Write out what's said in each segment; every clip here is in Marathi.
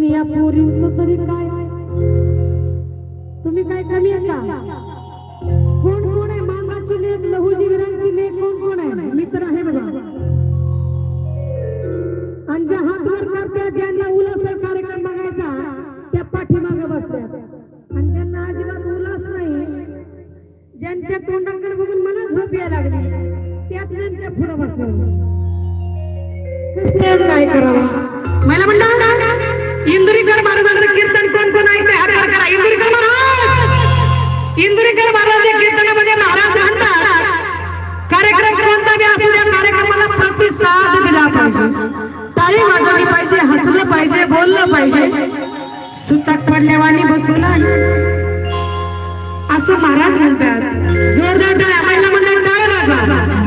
पण या पोरींच तरी काय? तुम्ही काय कमी का कोण कोण आहे मामाची लेख लहूजी विरांची लेख कोण कोण आहे? मी तर आहे बघा. आणि ज्या हात वर करत्या ज्यांना उल्हास कार्यक्रम बघायचा त्या पाठीमागे बसत्या आणि ज्यांना अजिबात उल्हास नाही ज्यांच्या तोंडाकडे बघून मला झोप यायला लागली त्याच त्या पुढे बसल्या. काय करावं? मला म्हणलं इंदुरीकर महाराजांचं कीर्तन कोण कोण ऐकते हात वर करा. इंदुरीकर महाराज! इंदुरीकर महाराजांच्या कीर्तनामध्ये महाराज म्हणतात कार्यक्रम कोणता बी असू द्या कार्यक्रमाला प्रतिसाद दिला पाहिजे. टाळी वाजवली पाहिजे हसलं पाहिजे बोललं पाहिजे. सुतक पडल्यावानी बसवला असं महाराज म्हणतात. जोरदार टाळ्या महिला म्हणतात टाळ्या वाजवा?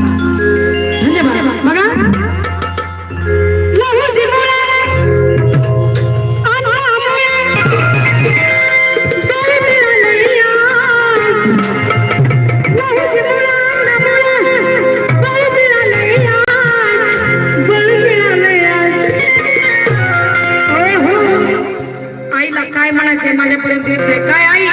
माझ्यापर्यंत येत नाही काय आई?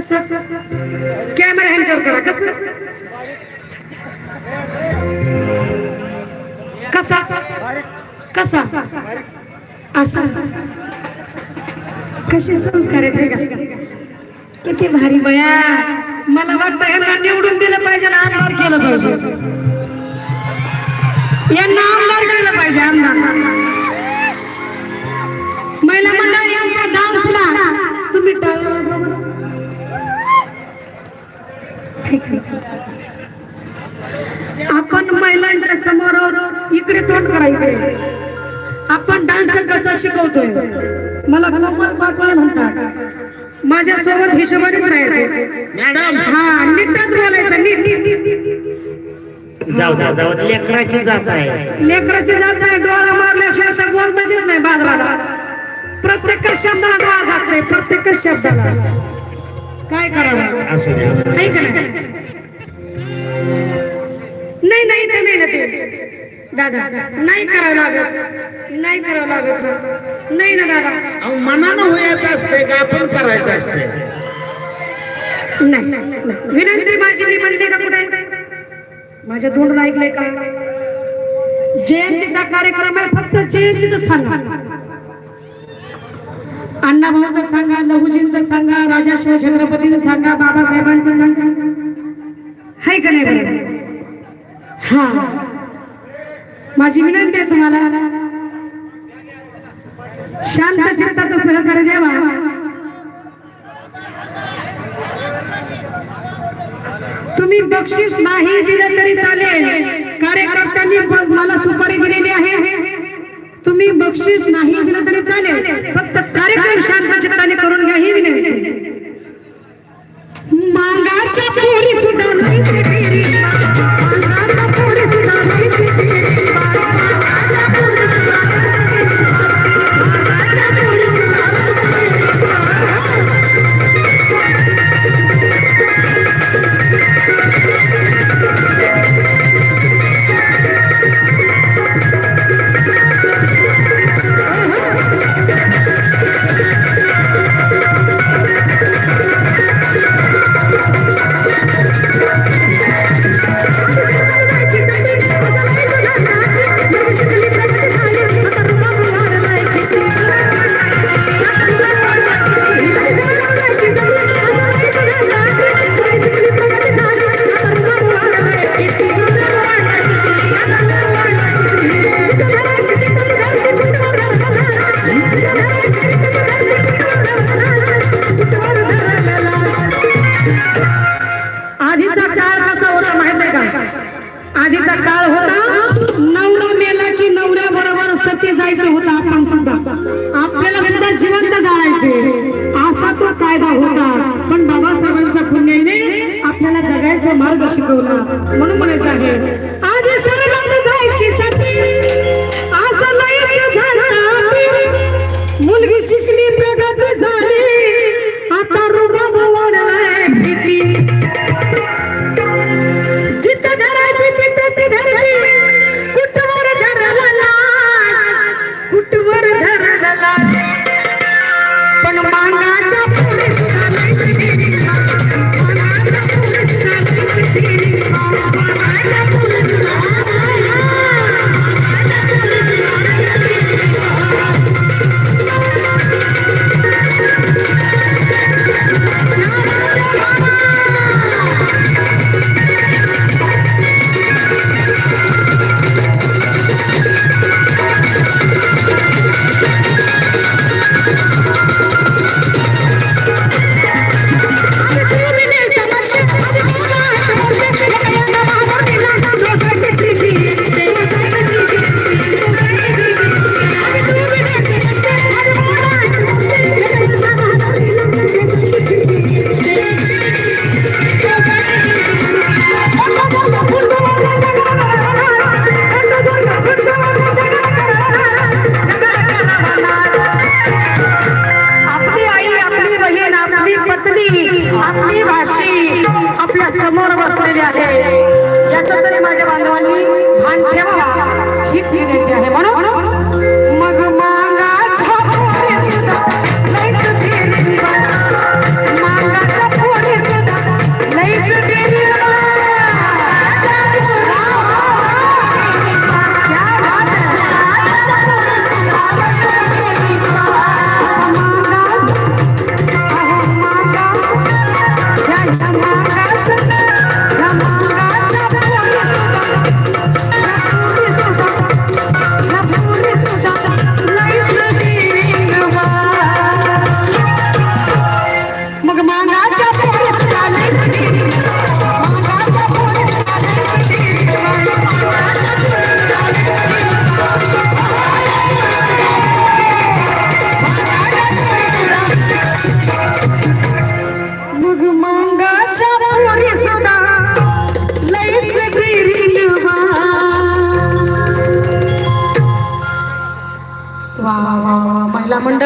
कसं कॅमेरा ह्यांच्यावर करा कसं? कसा? कसा? भारी मला निवडून दिलं पाहिजे आणि आमदार केलं पाहिजे. यांना इकडे तोंड करा इकडे आपण डान्स कसा शिकवतोय मला कोमल पाटोळे म्हणतात माझ्या सोबत हिशोबानेच राहायचं मॅडम हा नीटच बोलायचं नीट. जाऊ जाऊ. लेकराची जात आहे लेकराची जात नाही डोळा मारल्याशिवाय तर बोलताच येत नाही बाजाराला प्रत्येक शब्दाला डोळा जात नाही प्रत्येक शब्दाला काय करावं असू द्या. नाही नाही? नाही नाही. दादा नाही करावं लागत. नाही करावं लागत. ना. नाही ना दादा. मनानं व्हायचं असतंय का? आपण करायचं असतंय. नाही नाही. विनंती माझी मी म्हणते का कुठे? माझ्या तोंडून ऐकलंय का? जयंतीचा कार्यक्रम आहे फक्त जयंतीच सांगा. अण्णाभाऊचं सांगा लहुजींचं सांगा राजा शिवछत्रपतीचं सांगा बाबासाहेबांचं सांगा. हाय का नाही हा. माझी विनंती आहे तुम्हाला. शांत चित्ताचं सहकार्य द्यावा. तुम्ही बक्षीस नाही दिलं तरी चालेल. कार्यकर्त्यांनी मला सुपारी दिलेली आहे. तुम्ही बक्षीस नाही दिलं तरी चालेल. फक्त कार्यक्रम शांत चित्ताने करून घ्या ही विनंती. मांगाच्या पोरी सुद्धा शिकवला म्हणून म्हणायचं आहे आधी सरगम जायची साठी असं झालं. मुलगी शिकली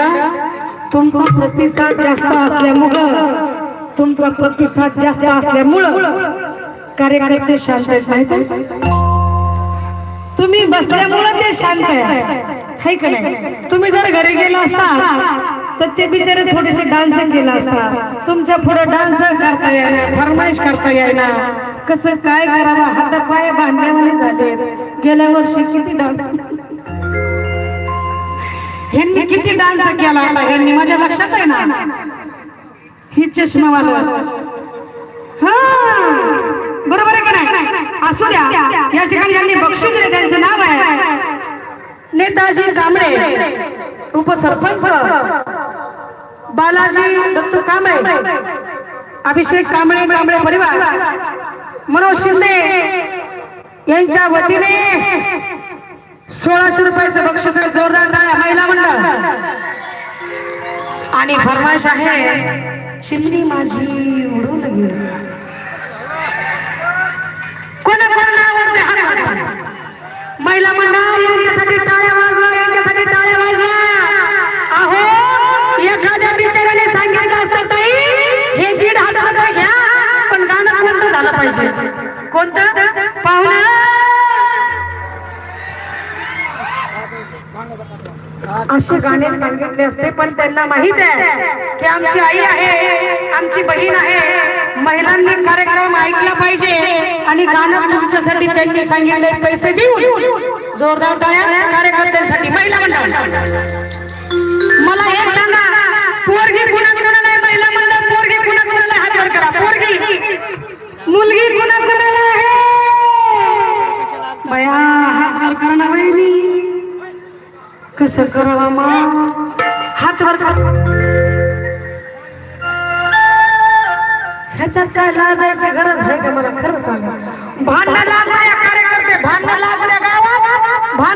पेक्षा तुमचा प्रतिसाद जास्त असल्यामुळं तुमचा प्रतिसाद जास्त असल्यामुळं कार्यकर्ते शांत आहेत माहिती तुम्ही बसल्यामुळं ते शांत आहे का नाही? तुम्ही जर घरी गेला असता तर ते बिचारे थोडेसे डान्स केला असता. तुमच्यापुढे डान्स करता येणार फरमाईश करता येणार कसं काय करावं? हातापाय पाय झाले गेल्या वर्षी किती डान्स ह्यांनी किती डान्स केला होता? ह्यांनी माझ्या लक्षात आहे ना? ही चष्मावाल हा. बरोबर आहे का नाही? असू द्या. या ठिकाणी यांनी बक्षीस दिले. त्यांचं नाव आहे नेताजी कांबळे. उपसरपंच. बालाजी दत्तू कांबळे. अभिषेक कांबळे कांबळे परिवार. मनोज शिंदे यांच्या वतीने सोळाशे रुपयाचं बक्षीस आहे जोरदार टाळ्या महिला मंडळ. आणि फरमाईश आहे चिमणी माझी उडून गेली. कोणा कोणाला आवडते हात महिला मंडळ यांच्यासाठी टाळ्या वाजवा यांच्यासाठी टाळ्या वाजवा. अहो एखाद्या बिचाऱ्याने सांगितलं असतं ताई हे दीड हजार रुपये घ्या पण गाणं कोणतं झालं पाहिजे? कोणतं? पाहुणा? असे गाणे सांगितले असते पण त्यांना माहीत आहे की आमची आई आहे आमची बहीण आहे. महिलांनी कार्यक्रम ऐकला पाहिजे आणि गाणं तुमच्यासाठी त्यांनी सांगितले पैसे देऊन. जोरदार टाळ्या कार्यकर्त्यांसाठी महिला मंडळ. मला एक सांगा पोरगी कुणा कुणाला महिला मंडळ पोरगी कुणा कुणाला हात वर करा. पोरगी. मुलगी कुणा कुणाला आहे बया हात वर करा ना वहिनी कसं करावा मग हात वर ह्याच्यात काय लाजायची गरज आहे का मला? खरं सांगा. भांडण लागल्या कार्यकर्ते भांडण लागल्या गावात. भांडण